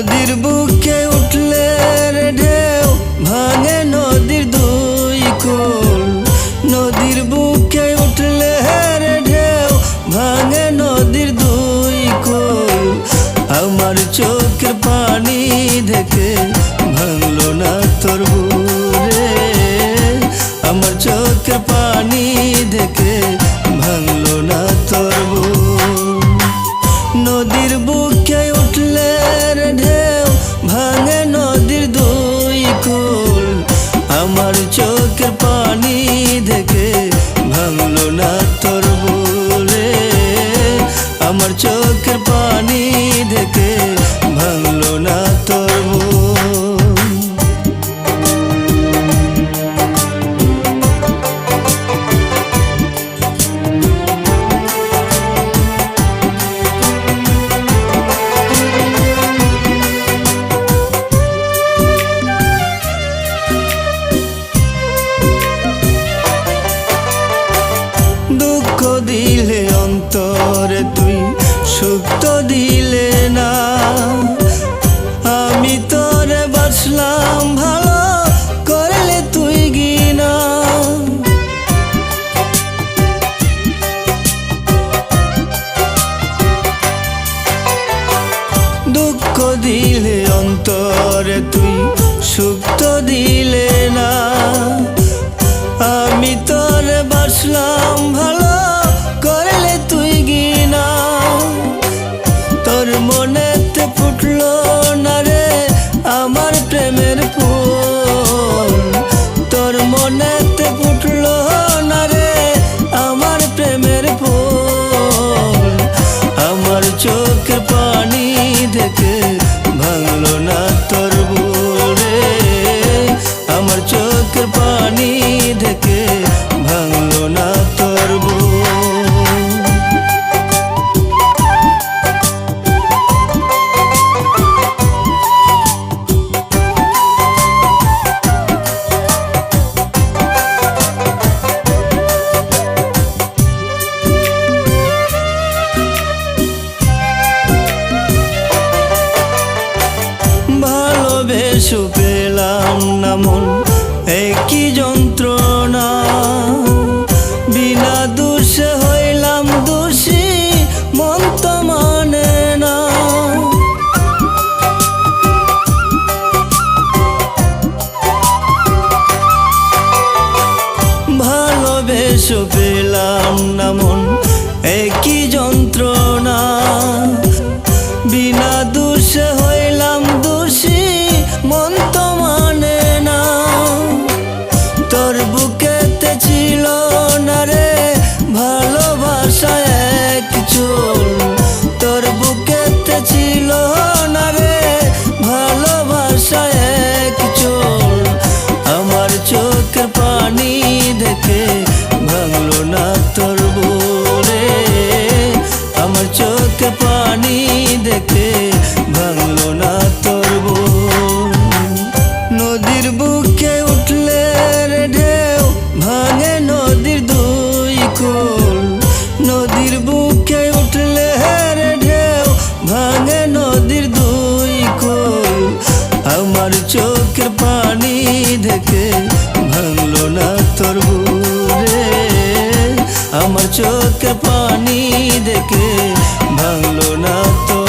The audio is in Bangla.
নদীর বুকে উঠলে ঢেউ ভাঙে নদীর দুই কোল নদীর বুকে উঠলে ঢেউ ভাঙে নদীর দুই কোল আমার চোখের পানি দেখে ভাঙলো না তোর বুরে আমার চোখের পানি দেখে ভাঙলো না তোর নদীর বুকে উঠলে ঢেউ দুঃখ দিলে অন্তরে তুই, সুখ তো দিলে না। আমি তোরে বাসলাম ভালো করলে তুই গিনা। দুঃখ দিলে অন্তরে তুই, সুখ তো দিলে তোর ভালোবেসে পেলাম না মন, একই যন্ত্রণা। বিনা দোষে হইলাম দোষী, মন তো মানে না। ভালোবেসে পেলাম না মন, একই যন্ত্রণা। পানি দেখে ভাঙলো না তোর বলে আমার চোখের পানি দেখে ভাঙলো না তোর নদীর বুকে উঠলে ঢেউ ভাঙে নদীর দুই কোল। নদীর বুকে উঠলে রে ঢেউ ভাঙে নদীর দুই কোল। আমার চোখের আমার চোখে পানি দেখে ভাঙলো না তো